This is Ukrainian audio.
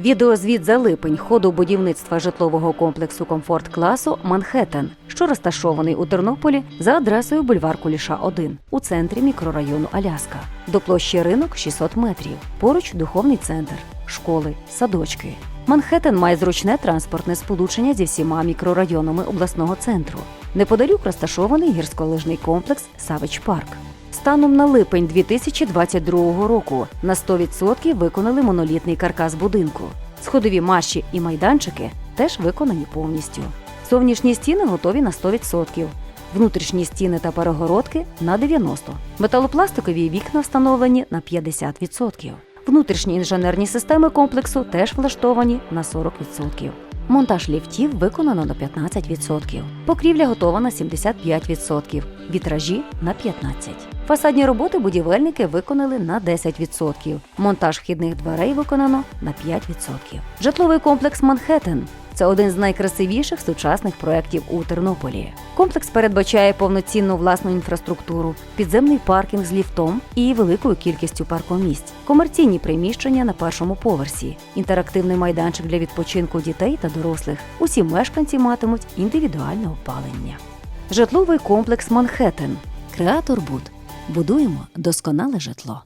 Відеозвіт за липень ходу будівництва житлового комплексу комфорт класу Манхеттен, що розташований у Тернополі за адресою бульвар Куліша 1 у центрі мікрорайону Аляска. До площі ринок 600 метрів. Поруч духовний центр, школи, садочки. Манхеттен має зручне транспортне сполучення зі всіма мікрорайонами обласного центру. Неподалік розташований гірськолижний комплекс Савич Парк. Станом на липень 2022 року на 100% виконали монолітний каркас будинку. Сходові маші і майданчики теж виконані повністю. Зовнішні стіни готові на 100%. Внутрішні стіни та перегородки на 90%. Металопластикові вікна встановлені на 50%. Внутрішні інженерні системи комплексу теж влаштовані на 40%. Монтаж ліфтів виконано на 15%. Покрівля готова на 75%, вітражі на 15%. Фасадні роботи будівельники виконали на 10%. Монтаж вхідних дверей виконано на 5%. Житловий комплекс Манхеттен це один з найкрасивіших сучасних проєктів у Тернополі. Комплекс передбачає повноцінну власну інфраструктуру, підземний паркінг з ліфтом і великою кількістю паркомісць, комерційні приміщення на першому поверсі, інтерактивний майданчик для відпочинку дітей та дорослих. Усі мешканці матимуть індивідуальне опалення. Житловий комплекс Манхеттен. Креатор Буд. Будуємо досконале житло.